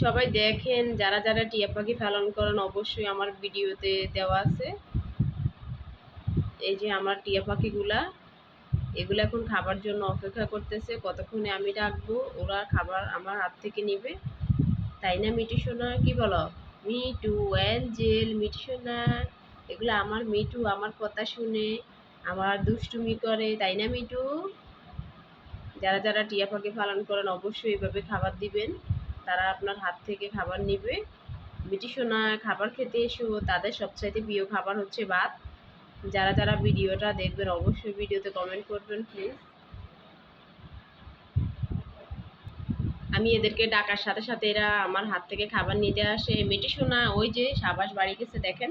সবাই দেখেন, যারা যারা টিয়া পাখি পালন করেন, অবশ্যই আমার ভিডিওতে দেওয়া আছে। এই যে আমার টিয়া পাখিগুলা, এগুলো এখন খাবার জন্য অপেক্ষা করতেছে, কতক্ষণে আমি ডাকবো ওরা খাবার আমার হাত থেকে নেবে। তাই না মিটু সোনা? কি বলো? মিটু অ্যাঞ্জেল মিটু সোনা, এগুলো আমার মিটু আমার কথা শুনে, আমার দুষ্টুমি করে, তাই না মিটু যারা যারা টিয়া পাখি পালন করেন, অবশ্যই এভাবে খাবার দিবেন। তারা আপনার হাত থেকে খাবার নেবে। মিটি সোনা খাবার খেতে এসো। তাদের সবচাইতে প্রিয় খাবার হচ্ছে ভাত। যারা যারা ভিডিওটা দেখবেন, অবশ্যই ভিডিওতে কমেন্ট করবেন প্লিজ আমি এদেরকে ডাকার সাথে সাথে এরা আমার হাত থেকে খাবার নিতে আসে। মিটি সোনা ওই যে সাবাস বাড়ি গেছে, দেখেন।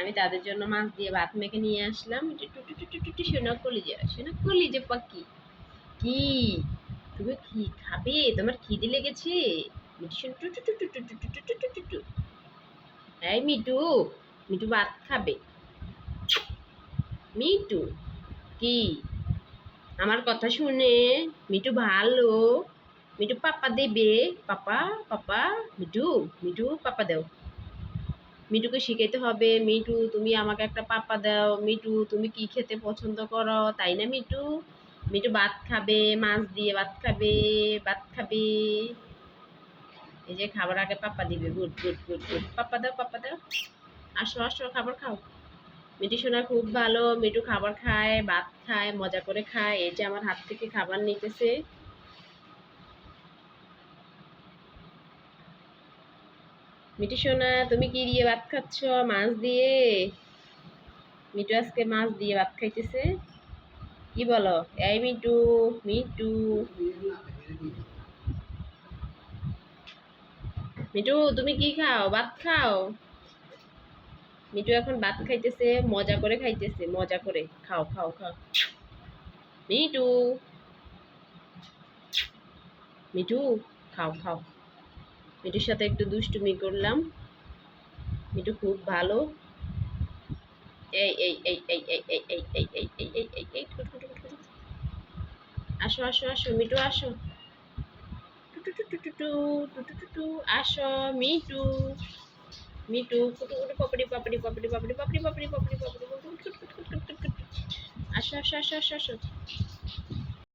আমি তাদের জন্য মাছ দিয়ে ভাত মেখে নিয়ে আসলাম। টুটু টুটু টুটু সোনা সোনা কলিজা পাখি। কি? তুমি কি খাবে? তোমার খিদে লেগেছে? মিটু সোনা টুটু টুটু টুটু টুটু টুটু টুটু এই মিটু মিটু ভাত খাবে মিটু কি আমার কথা শুনে মিটু ভালো মিটু পাপা দেবে পাপা পাপা মিটু মিটু পাপা দাও মিটুকে শিখাইতে হবে মিটু তুমি আমাকে একটা পাপা দাও মিটু তুমি কি খেতে পছন্দ করো তাই না মিটু মিটু ভাত খাবে মাছ দিয়ে ভাত খাবে ভাত খাবে এই যে খাবার আগে পাপা দিবে, গুড গুড গুড গুড। পাপা দাও পাপা দাও। আসো আসো, খাবার খাও। মিটু সোনা খুব ভালো মিটু খাবার খায়, ভাত খায়, মজা করে খায়। এই যে আমার হাত থেকে খাবার নিতেছে। মিটু সোনা, তুমি কি দিয়ে ভাত খাচ্ছ? মাছ দিয়ে? মিটু আজকে মাছ দিয়ে ভাত খাইতেছে। কি বলো? এই মিটু মিটু মিটু তুমি কি খাও ভাত খাও মিটু এখন ভাত খাইতেছে মজা করে খাইতেছে মজা করে খাও খাও খাও মিটু মিটু খাও খাও মিটুর সাথে একটু দুষ্টুমি করলাম মিটু খুব ভালো এই এই এই এই এই এই এই এই এই এই এই এই এই আসো আসো আসো মিটু আসো টু টু টু টু টু টু টু আসো মিটু মিটু কুটু কুটু পাপড়ি পাপড়ি পাপড়ি পাপড়ি পাপড়ি পাপড়ি পাপড়ি পাপড়ি আসো আসো আসো আসো আসো